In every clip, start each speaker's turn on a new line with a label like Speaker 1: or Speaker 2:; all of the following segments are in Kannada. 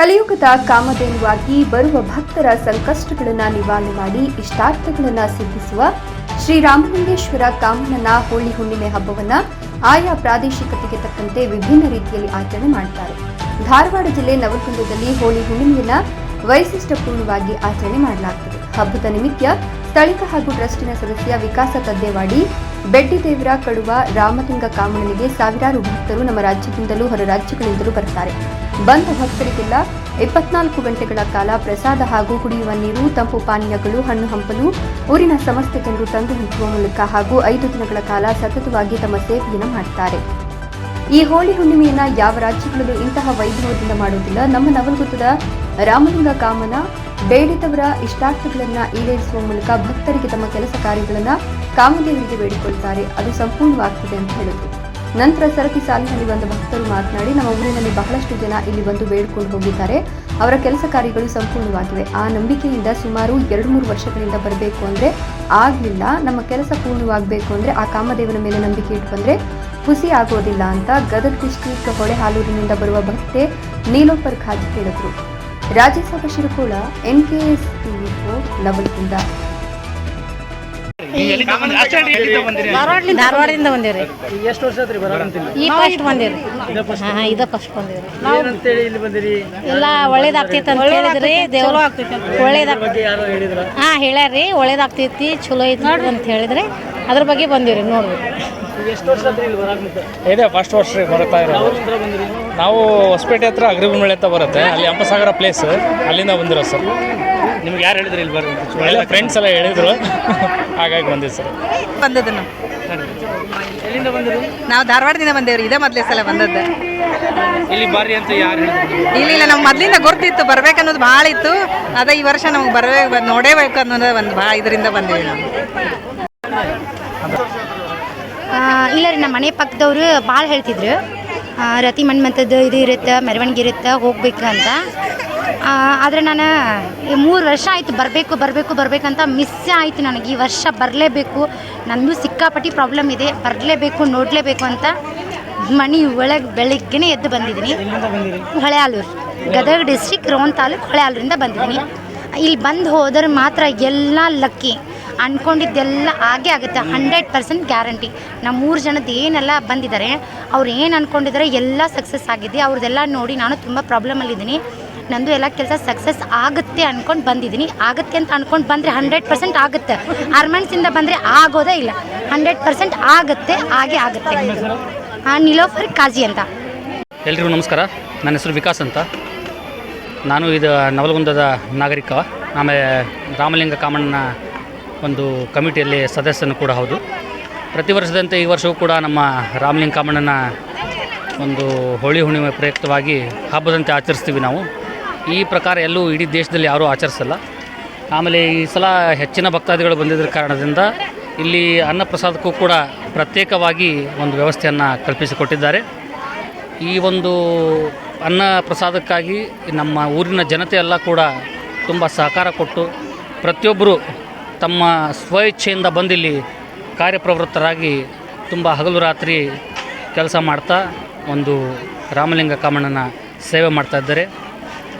Speaker 1: ಕಲಿಯುಗದ ಕಾಮಧೇನುವಾಗಿ ಬರುವ ಭಕ್ತರ ಸಂಕಷ್ಟಗಳನ್ನು ನಿವಾರಣೆ ಮಾಡಿ ಇಷ್ಟಾರ್ಥಗಳನ್ನು ಸಿದ್ಧಿಸುವ ಶ್ರೀರಾಮಲಿಂಗೇಶ್ವರ ಕಾಮಣ್ಣನ ಹೋಳಿ ಹುಣ್ಣಿಮೆ ಹಬ್ಬವನ್ನು ಆಯಾ ಪ್ರಾದೇಶಿಕತೆಗೆ ತಕ್ಕಂತೆ ವಿಭಿನ್ನ ರೀತಿಯಲ್ಲಿ ಆಚರಣೆ ಮಾಡ್ತಾರೆ. ಧಾರವಾಡ ಜಿಲ್ಲೆ ನವಲಗುಂದದಲ್ಲಿ ಹೋಳಿ ಹುಣ್ಣಿಮೆಯನ್ನು ವೈಶಿಷ್ಟ್ಯಪೂರ್ಣವಾಗಿ ಆಚರಣೆ ಮಾಡಲಾಗುತ್ತದೆ ಹಬ್ಬದ ನಿಮಿತ್ತ ಸ್ಥಳೀಯ ಹಾಗೂ ಟ್ರಸ್ಟಿನ ಸದಸ್ಯ ವಿಕಾಸ ತದ್ದೇವಾಡಿ ಬೆಡ್ಡಿದೇವರ ಕಡುವ ರಾಮಲಿಂಗ ಕಾಮಣ್ಣನಿಗೆ ಸಾವಿರಾರು ಭಕ್ತರು ನಮ್ಮ ರಾಜ್ಯದಿಂದಲೂ ಹೊರ ರಾಜ್ಯಗಳಿಂದಲೂ ಬರ್ತಾರೆ. ಬಂದ ಭಕ್ತರಿಗೆಲ್ಲ ಇಪ್ಪತ್ನಾಲ್ಕು ಗಂಟೆಗಳ ಕಾಲ ಪ್ರಸಾದ ಹಾಗೂ ಕುಡಿಯುವ ನೀರು, ತಂಪು ಪಾನೀಯಗಳು, ಹಣ್ಣು ಹಂಪಲು, ಊರಿನ ಸಮಸ್ತ ಜನರು ತಂದು ಹಂಚುವ ಮೂಲಕ ಹಾಗೂ ಐದು ದಿನಗಳ ಕಾಲ ಸತತವಾಗಿ ತಮ್ಮ ಸೇವೆಯನ್ನು ಮಾಡುತ್ತಾರೆ ಈ ಹೋಳಿ ಹುಣ್ಣಿಮೆಯನ್ನ ಯಾವ ರಾಜ್ಯಗಳಲ್ಲೂ ಇಂತಹ ವೈಭವದಿಂದ ಮಾಡುವುದಿಲ್ಲ. ನಮ್ಮ ನವಲಗುತ್ತದ ರಾಮಲಿಂಗ ಕಾಮನ, ಬೇಡಿದವರ ಇಷ್ಟಾರ್ಥಗಳನ್ನ ಈಡೇರಿಸುವ ಮೂಲಕ ಭಕ್ತರಿಗೆ ತಮ್ಮ ಕೆಲಸ ಕಾರ್ಯಗಳನ್ನ ಕಾಮದೇವರಿಗೆ ಬೇಡಿಕೊಳ್ತಾರೆ. ಅದು ಸಂಪೂರ್ಣವಾಗ್ತದೆ ಅಂತ ಹೇಳಿದ್ರು. ನಂತರ ಸರತಿ ಸಾಲಿನಲ್ಲಿ ಬಂದ ಭಕ್ತರು ಮಾತನಾಡಿ, ನಮ್ಮ ಊರಿನಲ್ಲಿ ಬಹಳಷ್ಟು ಜನ ಇಲ್ಲಿ ಬಂದು ಬೇಡಿಕೊಂಡು ಹೋಗಿದ್ದಾರೆ. ಅವರ ಕೆಲಸ ಕಾರ್ಯಗಳು ಸಂಪೂರ್ಣವಾಗಿವೆ. ಆ ನಂಬಿಕೆಯಿಂದ ಸುಮಾರು ಎರಡು ಮೂರು ವರ್ಷಗಳಿಂದ ಬರಬೇಕು ಅಂದರೆ ಆಗಲಿಲ್ಲ. ನಮ್ಮ ಕೆಲಸ ಪೂರ್ಣವಾಗಬೇಕು ಅಂದರೆ ಆ ಕಾಮದೇವನ ಮೇಲೆ ನಂಬಿಕೆ ಇಟ್ಟು ಬಂದರೆ ಹುಸಿ ಆಗೋದಿಲ್ಲ ಅಂತ ಗದಗ ಡಿಸ್ಟ್ರಿಕ್ಟ್ ಹೊಳೆಹಾಲೂರಿನಿಂದ ಬರುವ ಭಕ್ತೆ ನೀಲೋಪರ್ ಖಾಜಿ ಹೇಳಿದರು ರಾಜ್ಯಸಭಾ ಶಿರಕೋಳ ಕೆ ಟಿವಿ ನವಲಗುಂದ
Speaker 2: ಧಾರವಾಡದಿಂದ ಧಾರವಾಡದಿಂದ ಬಂದೇವ್ರಿ
Speaker 3: ಎಷ್ಟು ವರ್ಷ ಆತ್ರಿ
Speaker 2: ಈ ಫಸ್ಟ್ ಬಂದೇವ್ರಿ ಹಾ ಇದ ಫಸ್ಟ್ ಬಂದೇವ್ರಿ
Speaker 3: ಏನಂತೇಳಿ ಇಲ್ಲಿ ಬಂದಿರಿ?
Speaker 2: ಎಲ್ಲ ಒಳ್ಳೇದಾಗ್ತೈತಿ ಅಂತ ಹೇಳಿದ್ರಿ. ದೇವ್ರು ಒಳ್ಳೇದಾಗ್ತೈತಿ
Speaker 3: ಬಗ್ಗೆ ಯಾರೋ ಹೇಳಿದ್ರ?
Speaker 2: ಹಾ ಹೇಳ್ಯಾರ್ರಿ. ಒಳ್ಳೇದಾಗ್ತೈತಿ ಚಲೋ ಐತಿ ಅಂತ ಹೇಳಿದ್ರೆ. ಅದ್ರ ಬಗ್ಗೆ ಬಂದಿವ್ರಿ ನೋಡ್ರಿ.
Speaker 3: ಎಷ್ಟು ವರ್ಷ ಆತ್ರಿ ಇಲ್ಲಿ ಬರಾಕಂತ
Speaker 4: ಇದೆ ಫಸ್ಟ್ ವರ್ಷ ರೀ ಬರ್ತಾ ಇರೋದು
Speaker 3: ಬಂದಿರಿ?
Speaker 4: ನಾವು ಹೊಸಪೇಟೆ ಹತ್ರ ಅಗ್ರಿಬೊಮ್ಮಳೆ ಅಂತ ಬರುತ್ತೆ. ಅಲ್ಲಿ ಅಂಬಸಾಗರ ಪ್ಲೇಸ್ ಅಲ್ಲಿಂದ ಬಂದಿರೋ ಸರ್.
Speaker 3: ನಿಮ್ಗೆ ಯಾರು ಹೇಳಿದ್ರು ಇಲ್ಲಿ ಬರ್ರಿ
Speaker 4: ಎಲ್ಲ ಫ್ರೆಂಡ್ಸ್ ಎಲ್ಲ ಹೇಳಿದ್ರು. ಹಾಗಾಗಿ ಬಂದಿದ್ದು ಸರ್.
Speaker 5: ಬಂದದ್ದು ನಾವು
Speaker 3: ಎಲ್ಲಿಂದ ಬಂದರು
Speaker 5: ನಾವು ಧಾರವಾಡದಿಂದ ಬಂದೇವ್ರಿ ಇದೇ ಮೊದಲೇ ಸಲ ಬಂದದ್ದು.
Speaker 3: ಇಲ್ಲಿ ಬರ್ರಿ ಅಂತ ಯಾರು ಹೇಳಿದ್ರು?
Speaker 5: ಇಲ್ಲ ಇಲ್ಲ ನಮ್ಗೆ ಮೊದಲಿಂದ ಗೊತ್ತಿತ್ತು ಬರ್ಬೇಕನ್ನೋದು ಭಾಳ ಇತ್ತು. ಅದೇ ಈ ವರ್ಷ ನಮ್ಗೆ ಬರ್ಬೇಕು ನೋಡೇಬೇಕು ಅನ್ನೋದು ಒಂದು ಭಾಳ ಇದರಿಂದ ಬಂದೇವಿ ನಾವು.
Speaker 6: ಇಲ್ಲ ರೀ ನಮ್ಮ ಮನೆ ಪಕ್ಕದವ್ರು ಭಾಳ ಹೇಳ್ತಿದ್ರು. ರತಿ ಮಣ್ಮಂಥದ್ದು ಇದು ಇರುತ್ತೆ, ಮೆರವಣಿಗೆ ಇರುತ್ತೆ, ಹೋಗ್ಬೇಕು ಅಂತ. ಆದರೆ ನಾನು ಈ ಮೂರು ವರ್ಷ ಆಯಿತು ಬರಬೇಕು ಬರಬೇಕು, ಬರಬೇಕಂತ ಮಿಸ್ ಆಯಿತು ನನಗೆ. ಈ ವರ್ಷ ಬರಲೇಬೇಕು. ನನ್ನದು ಸಿಕ್ಕಾಪಟ್ಟಿ ಪ್ರಾಬ್ಲಮ್ ಇದೆ. ಬರಲೇಬೇಕು, ನೋಡಲೇಬೇಕು ಅಂತ ಮನೆ ಒಳಗೆ ಬೆಳಿಗ್ಗೆನೇ ಎದ್ದು ಬಂದಿದ್ದೀನಿ. ಹೊಳೆಯಾಲೂರು ಗದಗ ಡಿಸ್ಟಿಕ್ ರೋನ್ ತಾಲೂಕು ಹೊಳೆಯಾಲೂರಿಂದ ಬಂದಿದ್ದೀನಿ. ಇಲ್ಲಿ ಬಂದು ಹೋದರೆ ಮಾತ್ರ ಎಲ್ಲ ಲಕ್ಕಿ ಅಂದ್ಕೊಂಡಿದ್ದೆಲ್ಲ ಆಗೇ ಆಗುತ್ತೆ. Hundred percent guarantee. ನಮ್ಮ ಮೂರು ಜನದ್ದು ಏನೆಲ್ಲ ಬಂದಿದ್ದಾರೆ ಅವ್ರು ಏನು ಅಂದ್ಕೊಂಡಿದ್ದಾರೆ ಎಲ್ಲ ಸಕ್ಸಸ್ ಆಗಿದೆ. ಅವ್ರದ್ದೆಲ್ಲ ನೋಡಿ ನಾನು ತುಂಬ ಪ್ರಾಬ್ಲಮಲ್ಲಿದ್ದೀನಿ ನಂದು ಎಲ್ಲ ಕೆಲಸ ಸಕ್ಸಸ್ ಆಗುತ್ತೆ ಅಂದ್ಕೊಂಡು ಬಂದಿದ್ದೀನಿ. ಆಗುತ್ತೆ ಅಂತ ಅಂದ್ಕೊಂಡು ಬಂದರೆ ಹಂಡ್ರೆಡ್ ಪರ್ಸೆಂಟ್ ಆಗುತ್ತೆ. ಅರ್ಮನ್ಸಿಂದ ಬಂದರೆ ಆಗೋದೇ ಇಲ್ಲ. ಹಂಡ್ರೆಡ್ ಪರ್ಸೆಂಟ್ ಆಗುತ್ತೆ ಆಗೇ ಆಗುತ್ತೆ. ನಿಲೋಫರ್ ಕಾಜಿ ಅಂತ.
Speaker 7: ಎಲ್ರಿಗೂ ನಮಸ್ಕಾರ. ನನ್ನ ಹೆಸರು ವಿಕಾಸ್ ಅಂತ. ನಾನು ಇದು ನವಲಗುಂದದ ನಾಗರಿಕ. ಆಮೇಲೆ ರಾಮಲಿಂಗ ಕಾಮಣ್ಣ ಒಂದು ಕಮಿಟಿಯಲ್ಲಿ ಸದಸ್ಯನು ಕೂಡ ಹೌದು. ಪ್ರತಿ ವರ್ಷದಂತೆ ಈ ವರ್ಷವೂ ಕೂಡ ನಮ್ಮ ರಾಮಲಿಂಗ ಕಾಮಣ್ಣನ ಒಂದು ಹೋಳಿ ಹುಣ್ಣಿಮೆ ಪ್ರಯುಕ್ತವಾಗಿ ಹಬ್ಬದಂತೆ ಆಚರಿಸ್ತೀವಿ ನಾವು. ಈ ಪ್ರಕಾರ ಎಲ್ಲೂ ಇಡೀ ದೇಶದಲ್ಲಿ ಯಾರೂ ಆಚರಿಸಲ್ಲ. ಆಮೇಲೆ ಈ ಸಲ ಹೆಚ್ಚಿನ ಭಕ್ತಾದಿಗಳು ಬಂದಿದ್ದ ಕಾರಣದಿಂದ ಇಲ್ಲಿ ಅನ್ನಪ್ರಸಾದಕ್ಕೂ ಕೂಡ ಪ್ರತ್ಯೇಕವಾಗಿ ಒಂದು ವ್ಯವಸ್ಥೆಯನ್ನು ಕಲ್ಪಿಸಿಕೊಟ್ಟಿದ್ದಾರೆ. ಈ ಒಂದು ಅನ್ನ ಪ್ರಸಾದಕ್ಕಾಗಿ ನಮ್ಮ ಊರಿನ ಜನತೆ ಎಲ್ಲ ಕೂಡ ತುಂಬ ಸಹಕಾರ ಕೊಟ್ಟು ಪ್ರತಿಯೊಬ್ಬರು ತಮ್ಮ ಸ್ವಇಚ್ಛೆಯಿಂದ ಬಂದಿಲ್ಲಿ ಕಾರ್ಯಪ್ರವೃತ್ತರಾಗಿ ತುಂಬ ಹಗಲು ರಾತ್ರಿ ಕೆಲಸ ಮಾಡ್ತಾ ಒಂದು ರಾಮಲಿಂಗ ಕಾಮಣ್ಣನ ಸೇವೆ ಮಾಡ್ತಾ ಇದ್ದಾರೆ.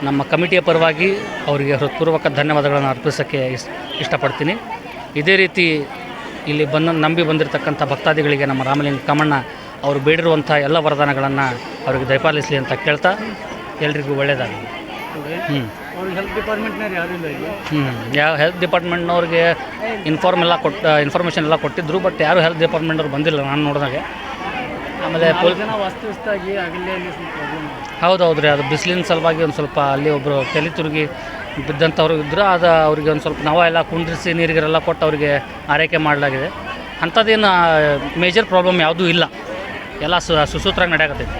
Speaker 7: ನಮ್ಮ ಕಮಿಟಿಯ ಪರವಾಗಿ ಅವರಿಗೆ ಹೃತ್ಪೂರ್ವಕ ಧನ್ಯವಾದಗಳನ್ನು ಅರ್ಪಿಸೋಕ್ಕೆ ಇಸ್, ಇಷ್ಟಪಡ್ತೀನಿ. ಇದೇ ರೀತಿ ಇಲ್ಲಿ ಬಂದ, ನಂಬಿ ಬಂದಿರತಕ್ಕಂಥ ಭಕ್ತಾದಿಗಳಿಗೆ ನಮ್ಮ ರಾಮಲಿಂಗ ಕಾಮಣ್ಣ ಅವರು ಬೇಡಿರುವಂಥ ಎಲ್ಲ ವರದಾನಗಳನ್ನು ಅವರಿಗೆ ದಯಪಾಲಿಸಲಿ ಅಂತ ಕೇಳ್ತಾ ಎಲ್ರಿಗೂ ಒಳ್ಳೆಯದಾಗಲಿ. ಹ್ಞೂ
Speaker 3: ಅವ್ರಿಗೆ ಹೆಲ್ತ್
Speaker 7: ಹ್ಞೂ ಯಾವ ಹೆಲ್ತ್ ಡಿಪಾರ್ಟ್ಮೆಂಟ್ನವ್ರಿಗೆ ಇನ್ಫಾರ್ಮ್ ಎಲ್ಲ ಕೊಟ್ಟು ಇನ್ಫಾರ್ಮೇಷನ್ ಎಲ್ಲ ಕೊಟ್ಟಿದ್ದರು ಬಟ್ ಯಾರು ಹೆಲ್ತ್ ಡಿಪಾರ್ಟ್ಮೆಂಟ್ನವ್ರು ಬಂದಿಲ್ಲ ನಾನು ನೋಡಿದಾಗೆ. ಆಮೇಲೆ ಪೊಲ್
Speaker 3: ಜನ ವಾಸ್ತವಿಸ್ತಾಗಿ ಆಗಲೇ ಅಲ್ಲಿ ಸ್ವಲ್ಪ ಪ್ರಾಬ್ಲಮ್
Speaker 7: ಹೌದು ಹೌದು ರೀ ಅದು ಬಿಸಿಲಿನ ಸಲುವಾಗಿ ಒಂದು ಸ್ವಲ್ಪ ಅಲ್ಲಿ ಒಬ್ಬರು ಕೆಲಿ ತಿರುಗಿ ಬಿದ್ದಂಥವ್ರು ಇದ್ದರು ಅದು ಅವರಿಗೆ ಒಂದು ಸ್ವಲ್ಪ ನಾವ ಎಲ್ಲ ಕುಂಡ್ರಿಸಿ ನೀರಿಗೆಲ್ಲ ಕೊಟ್ಟು ಅವರಿಗೆ ಆರೈಕೆ ಮಾಡಲಾಗಿದೆ. ಅಂಥದ್ದೇನು ಮೇಜರ್ ಪ್ರಾಬ್ಲಮ್ ಯಾವುದೂ ಇಲ್ಲ. ಎಲ್ಲ ಸು ಸುಸೂತ್ರಾಗಿ ನಡೆಯಕತ್ತೈತಿ.